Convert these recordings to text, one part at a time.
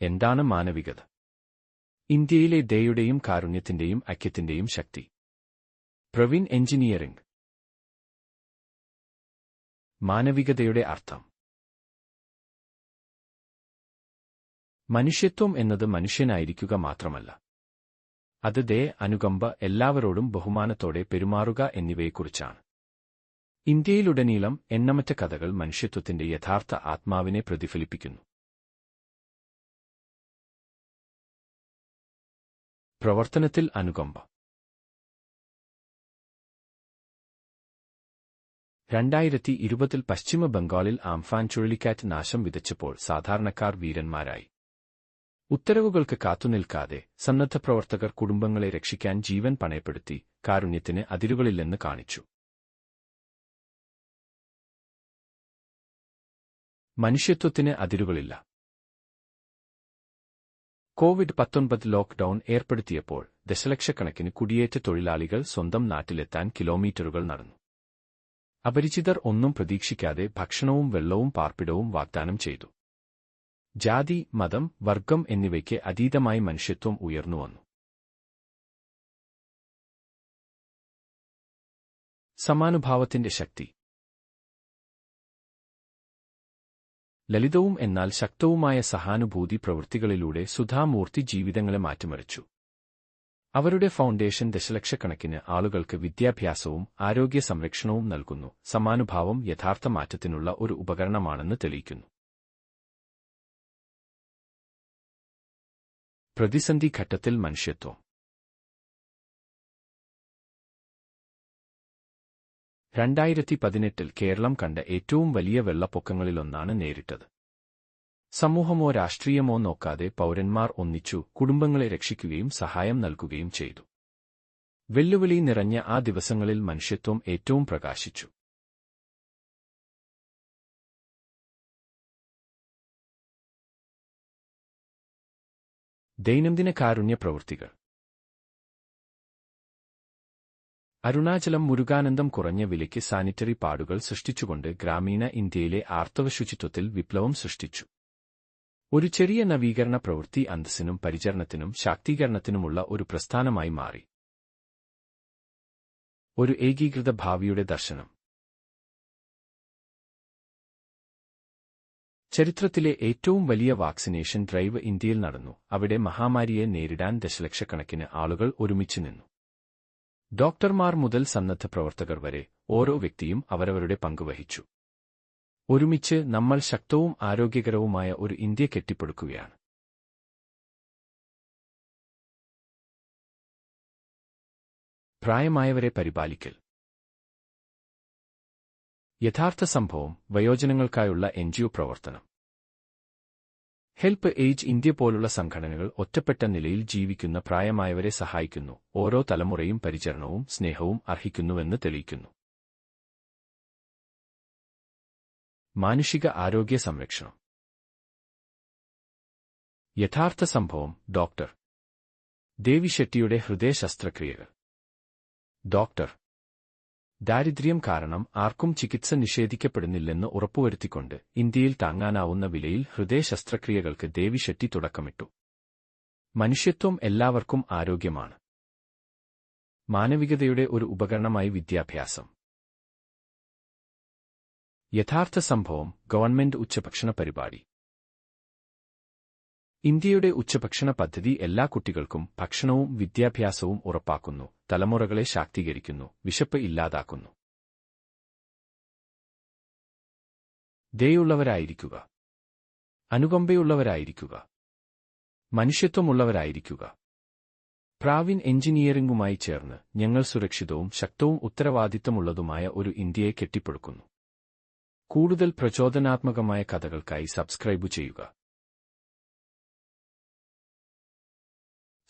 എന്താണ് മാനവികത? ഇന്ത്യയിലെ ദയുടെയും കാരുണ്യത്തിന്റെയും ഐക്യത്തിന്റെയും ശക്തി. പ്രവീൺ എഞ്ചിനീയറിംഗ് മാനവികതയുടെ അർത്ഥം. മനുഷ്യത്വം എന്നത് മനുഷ്യനായിരിക്കുക മാത്രമല്ല. അത് ദേ അനുകമ്പ എല്ലാവരോടും ബഹുമാനത്തോടെ പെരുമാറുക എന്നിവയെക്കുറിച്ചാണ്. ഇന്ത്യയിലുടനീളം എണ്ണമറ്റ കഥകൾ മനുഷ്യത്വത്തിന്റെ യഥാർത്ഥ ആത്മാവിനെ പ്രതിഫലിപ്പിക്കുന്നു. പ്രവർത്തനത്തിൽ അനുകമ്പ. രണ്ടായിരത്തി ഇരുപതിൽ പശ്ചിമ ബംഗാളിൽ ആംഫാൻ ചുഴലിക്കാറ്റ് നാശം വിതച്ചപ്പോൾ സാധാരണക്കാർ വീരന്മാരായി. ഉത്തരവുകൾക്ക് കാത്തുനിൽക്കാതെ സന്നദ്ധ പ്രവർത്തകർ കുടുംബങ്ങളെ രക്ഷിക്കാൻ ജീവൻ പണയപ്പെടുത്തി കാരുണ്യത്തിന് അതിരുകളില്ലെന്ന് കാണിച്ചു. മനുഷ്യത്വത്തിന് അതിരുകളില്ല. കോവിഡ് പത്തൊൻപത് ലോക്ക്ഡൌൺ ഏർപ്പെടുത്തിയപ്പോൾ ദശലക്ഷക്കണക്കിന് കുടിയേറ്റ തൊഴിലാളികൾ സ്വന്തം നാട്ടിലെത്താൻ കിലോമീറ്ററുകൾ നടന്നു. അപരിചിതർ ഒന്നും പ്രതീക്ഷിക്കാതെ ഭക്ഷണവും വെള്ളവും പാർപ്പിടവും വാഗ്ദാനം ചെയ്തു. ജാതി മതം വർഗം എന്നിവയ്ക്ക് അതീതമായി മനുഷ്യത്വം ഉയർന്നുവന്നു സമാനുഭാവത്തിന്റെ ശക്തി ലളിതവും എന്നാൽ ശക്തവുമായ സഹാനുഭൂതി പ്രവൃത്തികളിലൂടെ സുധാമൂർത്തി ജീവിതങ്ങളെ മാറ്റിമറിച്ചു. അവരുടെ ഫൗണ്ടേഷൻ ദശലക്ഷക്കണക്കിന് ആളുകൾക്ക് വിദ്യാഭ്യാസവും ആരോഗ്യ സംരക്ഷണവും നൽകുന്നു. സമാനുഭാവം യഥാർത്ഥ മാറ്റത്തിനുള്ള ഒരു ഉപകരണമാണെന്ന് തെളിയിക്കുന്നു. പ്രതിസന്ധി ഘട്ടത്തിൽ മനുഷ്യത്വം. രണ്ടായിരത്തി പതിനെട്ടിൽ കേരളം കണ്ട ഏറ്റവും വലിയ വെള്ളപ്പൊക്കങ്ങളിലൊന്നാണ് നേരിട്ടത്. സമൂഹമോ രാഷ്ട്രീയമോ നോക്കാതെ പൗരന്മാർ ഒന്നിച്ചു കുടുംബങ്ങളെ രക്ഷിക്കുകയും സഹായം നൽകുകയും ചെയ്തു. വെല്ലുവിളി നിറഞ്ഞ ആ ദിവസങ്ങളിൽ മനുഷ്യത്വം ഏറ്റവും പ്രകാശിച്ചു. ദൈനംദിന കാരുണ്യ പ്രവൃത്തികൾ അരുണാചലം മുരുകാനന്ദം കുറഞ്ഞ വിലയ്ക്ക് സാനിറ്ററി പാഡുകൾ സൃഷ്ടിച്ചുകൊണ്ട് ഗ്രാമീണ ഇന്ത്യയിലെ ആർത്തവ ശുചിത്വത്തിൽ വിപ്ലവം സൃഷ്ടിച്ചു. ഒരു ചെറിയ നവീകരണ പ്രവൃത്തി അന്തസ്സിനും പരിചരണത്തിനും ശാക്തീകരണത്തിനുമുള്ള ഒരു പ്രസ്ഥാനമായി മാറി. ഒരു ഏകീകൃത ഭാവിയുടെ ദർശനം. ചരിത്രത്തിലെ ഏറ്റവും വലിയ വാക്സിനേഷൻ ഡ്രൈവ് ഇന്ത്യയിൽ നടന്നു. അവിടെ മഹാമാരിയെ നേരിടാൻ ദശലക്ഷക്കണക്കിന് ആളുകൾ ഒരുമിച്ചു നിന്നു. ഡോക്ടർമാർ മുതൽ സന്നദ്ധ പ്രവർത്തകർ വരെ ഓരോ വ്യക്തിയും അവരവരുടെ പങ്കുവഹിച്ചു ഒരുമിച്ച് നമ്മൾ ശക്തവും ആരോഗ്യകരവുമായ ഒരു ഇന്ത്യ കെട്ടിപ്പടുക്കുകയാണ്. പ്രായമായവരെ പരിപാലിക്കൽ. യഥാർത്ഥ സംഭവം വയോജനങ്ങൾക്കായുള്ള എൻജിഒ പ്രവർത്തനം. ഹെൽപ്പ് ഏജ് ഇന്ത്യ പോലുള്ള സംഘടനകൾ ഒറ്റപ്പെട്ട നിലയിൽ ജീവിക്കുന്ന പ്രായമായവരെ സഹായിക്കുന്നു. ഓരോ തലമുറയും പരിചരണവും സ്നേഹവും അർഹിക്കുന്നുവെന്ന് തെളിയിക്കുന്നു. മാനുഷിക ആരോഗ്യ സംരക്ഷണം. യഥാർത്ഥ സംഭവം ഡോക്ടർ. ദേവി ഷെട്ടിയുടെ ഹൃദയ ശസ്ത്രക്രിയകൾ ഡോക്ടർ. ദാരിദ്ര്യം കാരണം ആർക്കും ചികിത്സ നിഷേധിക്കപ്പെടുന്നില്ലെന്ന് ഉറപ്പുവരുത്തിക്കൊണ്ട് ഇന്ത്യയിൽ താങ്ങാനാവുന്ന വിലയിൽ ഹൃദയ ശസ്ത്രക്രിയകൾക്ക് ദേവി ഷെട്ടി തുടക്കമിട്ടു. മനുഷ്യത്വം എല്ലാവർക്കും ആരോഗ്യമാണ്. മാനവികതയുടെ ഒരു ഉപകരണമായി വിദ്യാഭ്യാസം. യഥാർത്ഥ സംഭവം ഗവൺമെന്റ് ഉച്ചഭക്ഷണ പരിപാടി. ഇന്ത്യയുടെ ഉച്ചഭക്ഷണ പദ്ധതി എല്ലാ കുട്ടികൾക്കും ഭക്ഷണവും വിദ്യാഭ്യാസവും ഉറപ്പാക്കുന്നു. തലമുറകളെ ശാക്തീകരിക്കുന്നു. വിശപ്പ് ഇല്ലാതാക്കുന്നു. ദയുള്ളവരായിരിക്കുക. അനുകമ്പയുള്ളവരായിരിക്കുക. മനുഷ്യത്വമുള്ളവരായിരിക്കുക. പ്രാവിൻ എഞ്ചിനീയറിംഗുമായി ചേർന്ന് ഞങ്ങൾ സുരക്ഷിതവും ശക്തവും ഉത്തരവാദിത്തമുള്ളതുമായ ഒരു ഇന്ത്യയെ കെട്ടിപ്പടുക്കുന്നു. കൂടുതൽ പ്രചോദനാത്മകമായ കഥകൾക്കായി സബ്സ്ക്രൈബ് ചെയ്യുക.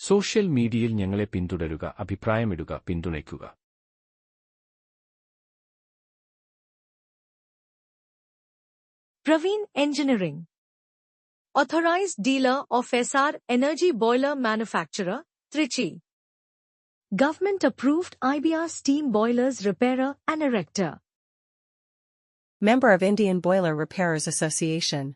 സോഷ്യൽ മീഡിയയിൽ ഞങ്ങളെ പിന്തുടരുക അഭിപ്രായമിടുക പിന്തുണയ്ക്കുക Praveen Engineering. Authorized dealer of SR Energy Boiler Manufacturer, Trichy. Government approved IBR steam boilers repairer and erector. Member of Indian Boiler Repairers Association.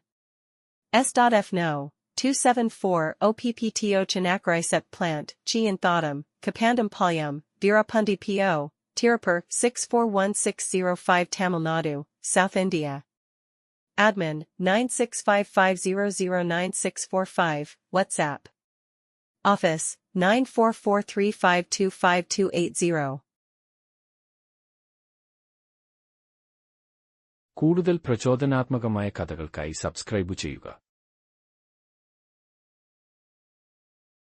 S.F. No. 274 OPPTO Chinakrisep plant, Chi Inthodum, Kapandam Palyam, Virapundi PO, Tirupur 641605 Tamil Nadu, South India. Admin 9655009645, WhatsApp. Office 9443525280. കൂടുതൽ പ്രചോദനാത്മകമായ കഥകൾക്കായി subscribe ചെയ്യുക